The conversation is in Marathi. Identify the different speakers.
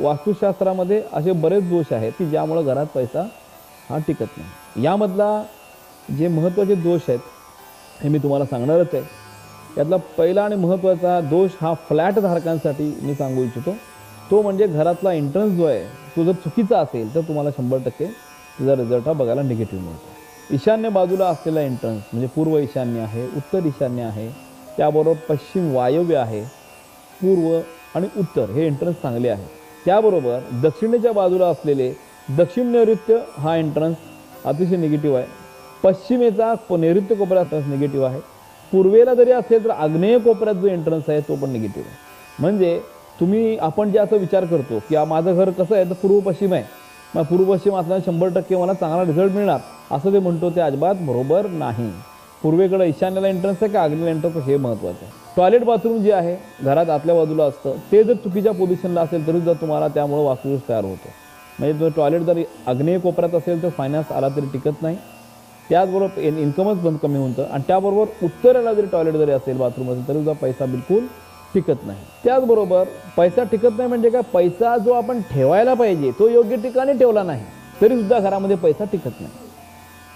Speaker 1: वास्तुशास्त्रामध्ये असे बरेच दोष आहेत की ज्यामुळं घरात पैसा हा टिकत नाही. यामधला जे महत्त्वाचे दोष आहेत हे मी तुम्हाला सांगणारच आहे. यातला पहिला आणि महत्त्वाचा दोष हा फ्लॅट धारकांसाठी मी सांगू इच्छितो. तो म्हणजे घरातला एंट्रन्स जो आहे तो जर चुकीचा असेल तर तुम्हाला शंभर टक्के तुझा रिझल्ट हा बघायला निगेटिव्ह मिळतो. ईशान्य बाजूला असलेला एंट्रन्स म्हणजे पूर्व ईशान्य आहे उत्तर ईशान्य आहे त्याबरोबर पश्चिम वायव्य आहे पूर्व आणि उत्तर हे एंट्रन्स चांगले आहे. त्याबरोबर दक्षिणेच्या बाजूला असलेले दक्षिण नैऋत्य हा एंट्रन्स अतिशय निगेटिव्ह आहे. पश्चिमेचा नैऋत्य नैऋत्य कोपऱ्यात निगेटिव्ह आहे. पूर्वेला जरी असेल तर आग्नेय कोपऱ्यात जो एंट्रन्स आहे तो पण निगेटिव्ह आहे. म्हणजे तुम्ही आपण जे असं विचार करतो की माझं घर कसं आहे? तर पूर्व पश्चिम आहे. मग पूर्व पश्चिम असल्याने शंभर टक्के मला चांगला रिझल्ट मिळणार असं ते म्हणतो ते अजिबात बरोबर नाही. पूर्वेकडे ईशान्याला एंट्रन्स आहे का आग्नेला एंट्रन्स हे महत्त्वाचं आहे. टॉयलेट बाथरूम जे आहे घरात आतल्या बाजूला असतं ते जर चुकीच्या पोझिशनला असेल तरी जर तुम्हाला त्यामुळं वास्तुदोष तयार होतो. म्हणजे जर टॉयलेट जर आग्नेय कोपऱ्यात असेल तर फायनान्स आला तरी टिकत नाही. त्याचबरोबर इन इन्कमच बंद कमी होतं आणि त्याबरोबर उत्तरेला जरी टॉयलेट जरी असेल बाथरूम असेल तरी सुद्धा पैसा बिलकुल टिकत नाही. त्याचबरोबर पैसा टिकत नाही म्हणजे काय? पैसा जो आपण ठेवायला पाहिजे तो योग्य ठिकाणी ठेवला नाही तरीसुद्धा घरामध्ये पैसा टिकत नाही.